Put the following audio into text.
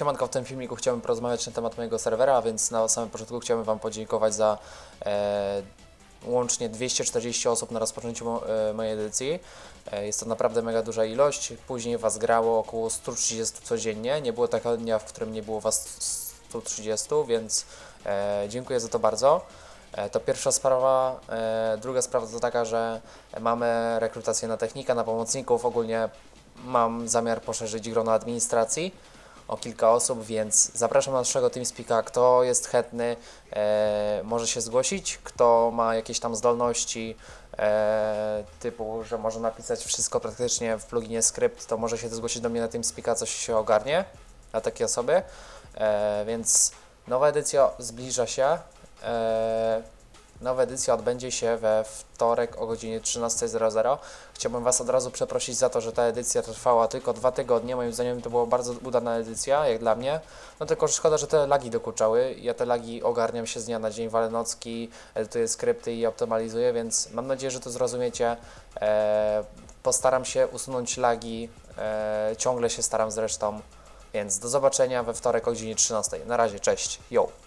Siemanko, w tym filmiku chciałbym porozmawiać na temat mojego serwera, więc na samym początku chciałbym Wam podziękować za e, łącznie 240 osób na rozpoczęciu mo, e, mojej edycji. E, jest to naprawdę mega duża ilość. Później Was grało około 130 codziennie. Nie było takiego dnia, w którym nie było Was 130, więc e, dziękuję za to bardzo. E, To pierwsza sprawa. E, Druga sprawa to taka, że mamy rekrutację na technika, na pomocników. Ogólnie mam zamiar poszerzyć grono administracji o kilka osób, więc zapraszam na naszego TeamSpeaka. Kto jest chętny, e, może się zgłosić. Kto ma jakieś tam zdolności, e, typu, że może napisać wszystko praktycznie w pluginie skrypt, to może się zgłosić do mnie na TeamSpeaka, coś się ogarnie dla takiej osoby. E, więc nowa edycja zbliża się. E, Nowa edycja odbędzie się we wtorek o godzinie 13.00. Chciałbym Was od razu przeprosić za to, że ta edycja trwała tylko dwa tygodnie. Moim zdaniem to była bardzo udana edycja, jak dla mnie. No tylko szkoda, że te lagi dokuczały. Ja te lagi ogarniam się z dnia na dzień, walę nocki, edytuję skrypty i optymalizuję, więc mam nadzieję, że to zrozumiecie. E, postaram się usunąć lagi, e, ciągle się staram zresztą. Więc do zobaczenia we wtorek o godzinie 13.00. Na razie, cześć, yo!